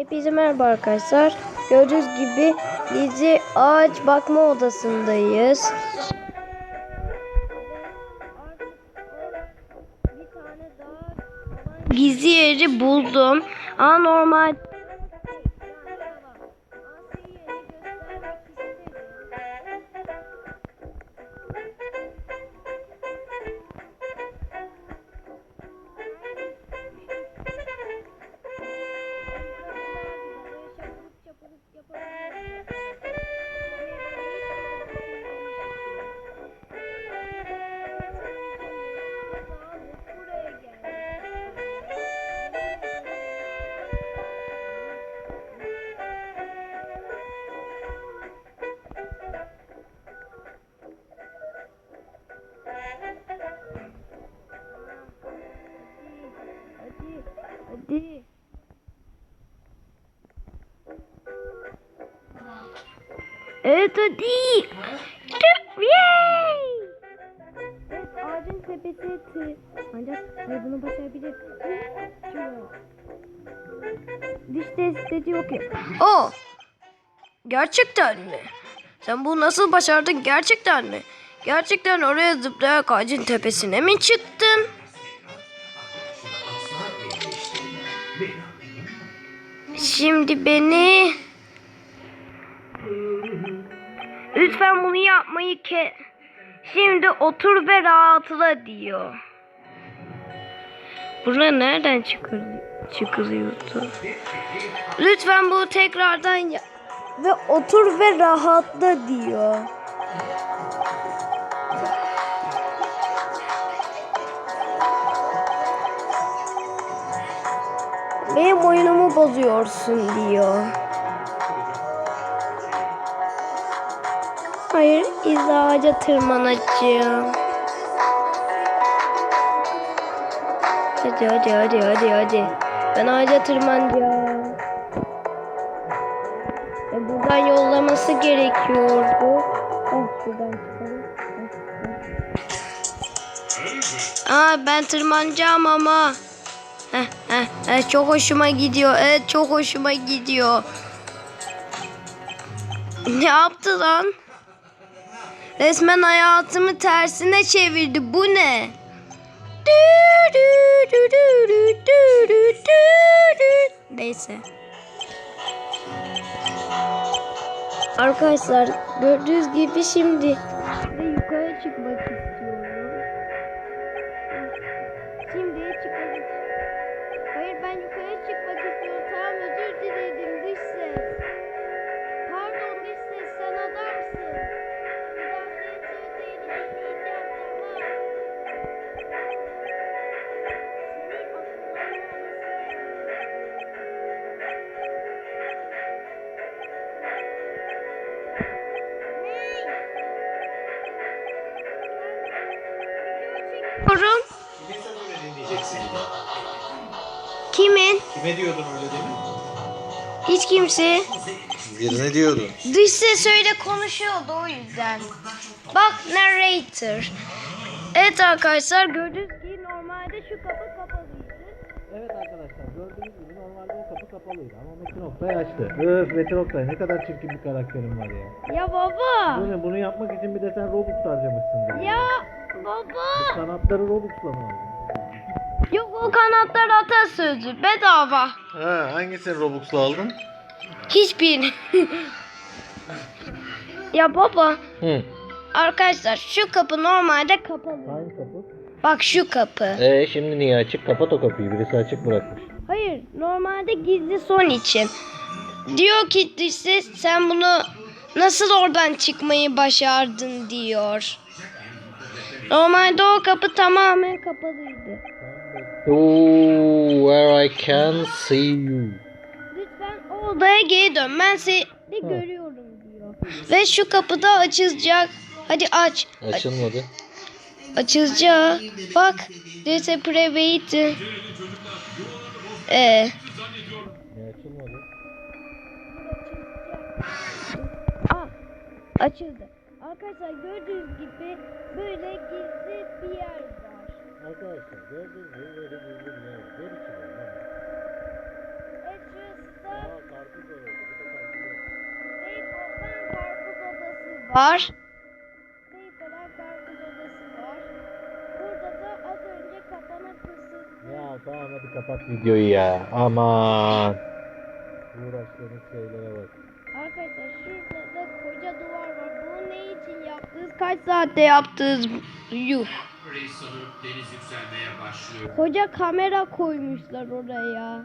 Hepinize merhaba arkadaşlar. Gördüğünüz gibi gizli ağaç bakma odasındayız. Gizli yeri buldum. Ama normal hadi. Evet hadi. Tüp, Yay! Evet ağacın tepesi tı. Ancak hayır, bunu başarabilir. Diş testi yok ya. O. Gerçekten mi? Sen bunu nasıl başardın gerçekten mi? Gerçekten oraya zıplayarak ağacın tepesine mi çıktın? Şimdi beni... Lütfen bunu yapmayı ke... Şimdi otur ve rahatla diyor. Buraya nereden çıkır çıkılıyordu? Lütfen bunu tekrardan yap. Ve otur ve rahatla diyor. Benim oyunumu bozuyorsun diyor. Hayır, izle ağaca tırmanacağım. Hadi hadi hadi hadi hadi. Ben ağaca tırmanacağım. E buradan yollaması gerekiyordu. Ah şuradan çıkalım. Aa ben tırmanacağım ama heh, heh, heh. Çok hoşuma gidiyor. Evet çok hoşuma gidiyor. Ne yaptı lan? Resmen hayatımı tersine çevirdi. Bu ne? Neyse. Arkadaşlar gördüğünüz gibi şimdi yukarı çıkmak istiyorum. Şimdi çıkmak ben yukarı çıkmak istiyorum. Tamam özür dilerim dış ses. Pardon dış ses sen adamsın. Bir daha senin sözlerini dinleyeceğim tamam. Senin akılların Yorum. Kimin sözünü dinleyeceksin? Kimin? Kime diyordun öyle demin? Hiç kimse. Birine diyordun. Dış ses öyle konuşuyordu o yüzden. Bak narrator. Evet arkadaşlar gördüğünüz gibi normalde şu kapı kapalıydı. Evet arkadaşlar gördüğünüz gibi normalde o kapı kapalıydı ama Metin Oktay açtı. Öf Metin Oktay ne kadar çirkin bir karakterin var ya. Ya baba. Bu ne bunu yapmak için bir de sen Robux harcamışsın. Ya baba. Kanatları Robux'la mı aldın? Yok o kanatlar atasözü bedava. Ha, hangisini Robux'la aldın? Hiçbir. ya baba Hı. arkadaşlar şu kapı normalde kapalı. Hangi kapı? Bak şu kapı. Ee şimdi niye açık? Kapat o kapıyı birisi açık bırakmış. Hayır normalde gizli son için. Diyor ki ses sen bunu nasıl oradan çıkmayı başardın diyor. Normalde o kapı tamamen kapalıydı. Oh, where I can see you. Lütfen o odaya geri dön. Ben seni görüyorum diyor. Ve şu kapı da açılacak. Hadi aç. Açılmadı. Açılacak. Bak. There's a private. Ee, açılmadı? Aa, açıldı. Arkadaşlar gördüğünüz gibi böyle gizli bir yer var. Arkadaşlar gördüğünüz gibi böyle bir ürün yer var. Geri çıkıyor lan. Evet şurası da. Aa karpuz odası. Bir de karpuz odası. Beykoz'dan karpuz odası var. Beykoz'dan karpuz odası var. Burada da az önce kapana kısıldı. Ya tamam hadi kapat videoyu ya. Aman. Uğraştığınız şeylere bak. Arkadaşlar şurada da koca duvar var. Bunu ne için yaptınız? Kaç saatte yaptınız? Yuh. Reis sanırım deniz yükselmeye başlıyor. Koca kamera koymuşlar oraya.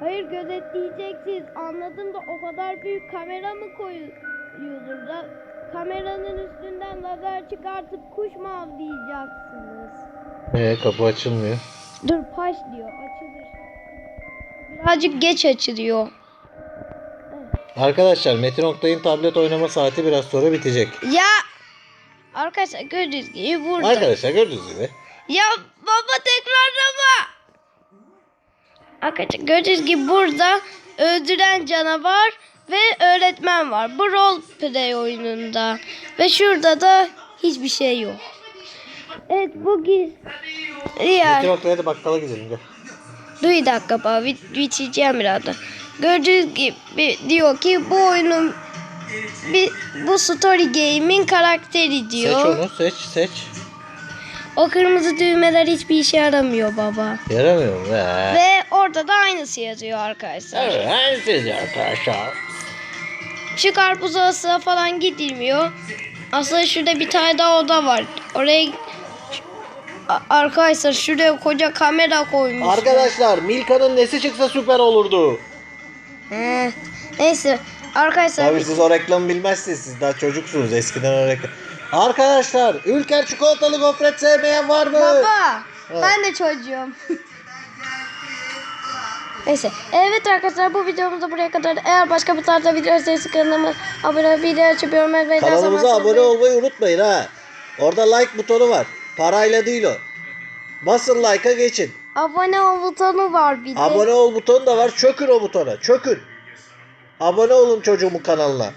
Hayır gözetleyeceksiniz. Anladım da o kadar büyük kamera mı koyuyordur da kameranın üstünden lazer çıkartıp kuş mu avlayacaksınız? Ee kapı açılmıyor. Dur paş diyor açılır. Birazcık geç açılıyor. Arkadaşlar Metin Oktay'ın tablet oynama saati biraz sonra bitecek. Ya arkadaşlar gördüğünüz gibi burada. Arkadaşlar gördüğünüz gibi. Ya baba tekrarlama. Arkadaşlar gördüğünüz gibi burada öldüren canavar ve öğretmen var. Bu role play oyununda. Ve şurada da hiçbir şey yok. Evet bu giz. Metin Yani, Oktay'a da bakkala gidelim gel. bir dakika baba bit bitireceğim birazdan. Gördüğünüz gibi diyor ki bu oyunun bir, bu story game'in karakteri diyor. Seç onu seç seç. O kırmızı düğmeler hiçbir işe yaramıyor baba. Yaramıyor mu? He. Ve orada da aynısı yazıyor arkadaşlar. Evet aynısı arkadaşlar. Şu karpuz odasına falan gidilmiyor. Aslında şurada bir tane daha oda var. Oraya arkadaşlar şuraya koca kamera koymuş. Arkadaşlar Milka'nın nesi çıksa süper olurdu. He. Neyse arkadaşlar Tabii siz o reklamı bilmezsiniz. Siz daha çocuksunuz. Eskiden o reklam. Arkadaşlar Ülker çikolatalı gofret sevmeyen var mı? baba Evet. ben de çocuğum. Neyse. Evet arkadaşlar bu videomuz da buraya kadar. Eğer başka bir tarzda video isterseniz kanalıma abone olup video açıp yorum yapmayı Kanalımıza abone olmayı unutmayın ha. Orada like butonu var. Parayla değil o. Basın like'a geçin. Abone ol butonu var bir de. Abone ol butonu da var. Çökün o butona. Çökün. Abone olun çocuğumun kanalına.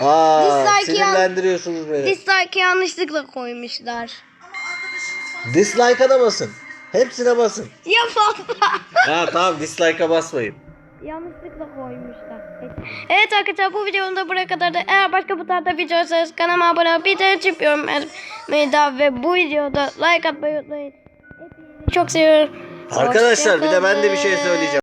Aa, Dislike sinirlendiriyorsunuz beni. Dislike yanlışlıkla koymuşlar. Dislike'a da basın. Hepsine basın. Ya baba. ha tamam dislike'a basmayın. Yanlışlıkla koymuşlar. Evet. Evet arkadaşlar bu videonun da buraya kadar da eğer başka bu tarzda video isterseniz kanalıma abone olup bir de açıp yorum yapmayı da ve bu videoda like atmayı unutmayın. Hepinizi çok seviyorum. Arkadaşlar bir de ben de bir şey söyleyeceğim.